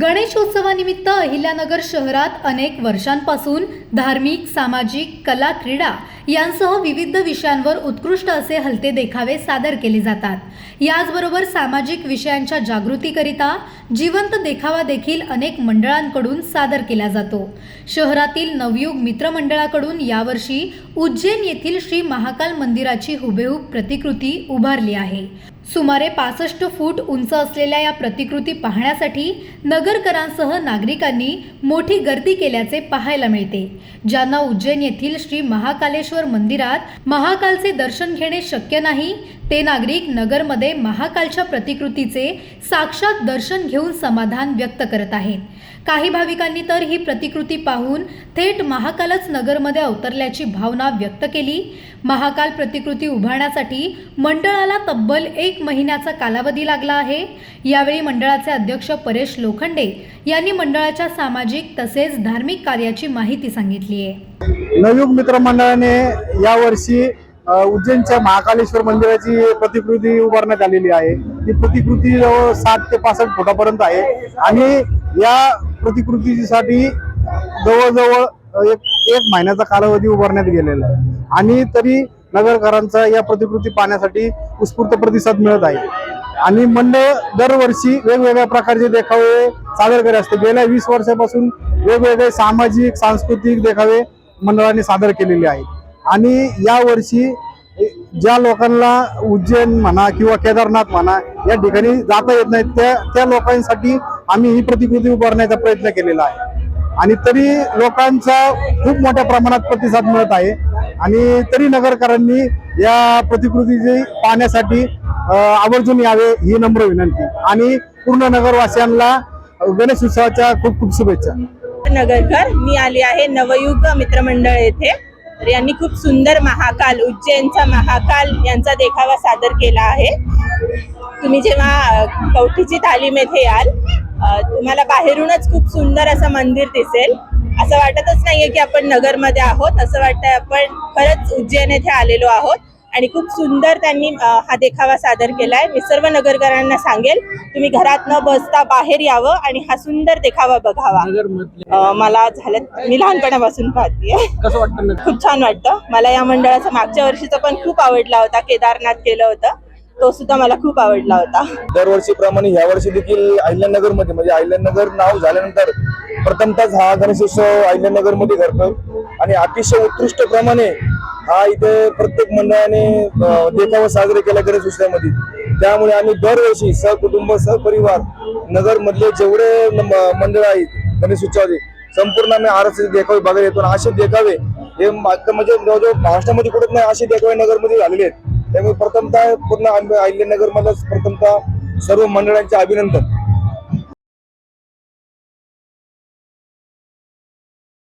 गणेशोत्सवानिमित्त अहिल्यानगर शहरात अनेक वर्षांपासून धार्मिक सामाजिक कला क्रीडा यांसह विविध विषयांवर उत्कृष्ट असे हलते देखावे सादर केले जातात. याचबरोबर सामाजिक विषयांच्या जागृतीकरिता जिवंत देखावा देखील अनेक मंडळांकडून सादर केला जातो. शहरातील नवयुग मित्रमंडळाकडून यावर्षी उज्जैन येथील श्री महाकाल मंदिराची हुबेहूब प्रतिकृती उभारली आहे. सुमारे पासष्ट फूट उंच असलेल्या या प्रतिकृती पाहण्यासाठी नगरकरांसह नागरिकांनी मोठी गर्दी केल्याचे पाहायला मिळते ज्यांना उज्जैन येथील श्री महाकालेश्वर मंदिरात महाकालचे दर्शन घेणे शक्य नाही ते नागरिक नगरमध्ये महाकालच्या प्रतिकृतीचे साक्षात दर्शन घेऊन समाधान व्यक्त करत आहेत. काही भाविकांनी तर ही प्रतिकृती पाहून थेट महाकालच नगरमध्ये अवतरल्याची भावना व्यक्त केली. महाकाल प्रतिकृती उभारण्यासाठी मंडळाला तब्बल एक महिन्याचा कालावधी लागला आहे. यावेळी मंडळाचे अध्यक्ष परेश लोखंडे यांनी मंडळाच्या सामाजिक तसेच धार्मिक कार्याची माहिती सांगितली आहे. नवयुग मित्र मंडळाने यावर्षी उज्जैनच्या महाकालेश्वर मंदिराची प्रतिकृती उभारण्यात आलेली आहे. ती प्रतिकृती जवळ साठ ते पासष्ट फुटापर्यंत आहे. आणि या प्रतिकृतीसाठी जवळजवळ एक एक महिन्याचा कालावधी उभारण्यात गेलेला आहे. आणि तरी नगरकरांचा या प्रतिकृती पाहण्यासाठी उत्स्फूर्त प्रतिसाद मिळत आहे. आणि मंडळ दरवर्षी वेगवेगळ्या प्रकारचे देखावे सादर करत असते. गेल्या वीस वर्षापासून वेगवेगळे सामाजिक सांस्कृतिक देखावे मंडळाने सादर केलेले आहेत. आणि यावर्षी ज्या लोकांना उज्जैन म्हणा किंवा केदारनाथ म्हणा या ठिकाणी जाता येत नाही त्या त्या लोकांसाठी आम्ही ही प्रतिकृती उभारण्याचा प्रयत्न केलेला आहे. आणि तरी लोकांचा खूप मोठ्या प्रमाणात प्रतिसाद मिळत आहे. आणि तरी नगरकरांनी या प्रतिकृतीची पाहण्यासाठी आवर्जून यावे ही नम्र विनंती. आणि पूर्ण नगरवासियांना गणेश उत्सवाच्या खूप खूप शुभेच्छा. नगरकर मी आली आहे नवयुग मित्रमंडळ येथे. तर यांनी खूप सुंदर महाकाल उज्जैनचा महाकाल यांचा देखावा सादर केला आहे. तुम्ही जेव्हा कवठीची तालीम येथे याल तुम्हाला बाहेरूनच खूप सुंदर असं मंदिर दिसेल. असं वाटतच नाहीये की आपण नगरमध्ये आहोत असं वाटतंय आपण खरंच उज्जैन येथे आलेलो आहोत. आणि खूप सुंदर त्यांनी हा देखावा सादर केलाय. मी सर्व नगरकरांना सांगेल तुम्ही घरात न बसता बाहेर यावं आणि हा सुंदर देखावा बघावा. मला झालं मी लहानपणापासून पाहतीये. कसं वाटतं खूप छान वाटतं. मला या मंडळाचा मागच्या वर्षीचा पण खूप आवडला होता केदारनाथ केलं होतं. तो सुद्धा मला खूप आवडला होता. दरवर्षीप्रमाणे ह्या वर्षी देखील अहिल्यानगरमध्ये म्हणजे अहिल्यानगर नाव झाल्यानंतर प्रथमतःच हा गणेशोत्सव अहिल्यानगरमध्ये घडतोय आणि अतिशय उत्कृष्ट प्रमाणे हा इथे प्रत्येक मंडळाने देखावा साजरे केला गणेश उत्सवामध्ये. त्यामुळे आम्ही दरवर्षी सहकुटुंब सहपरिवार नगर मधले जेवढे न- मंडळ आहेत गणेश उत्सवाचे संपूर्ण आम्ही आरक्षण देखावे बघायला येतो. आणि असे देखावे हे म्हणजे जवळजवळ महाराष्ट्रामध्ये कुठेच नाही असे देखावे नगरमध्ये झालेले आहेत. त्यामुळे प्रथमतः पूर्ण आम्ही प्रथमतः सर्व मंडळांचे अभिनंदन.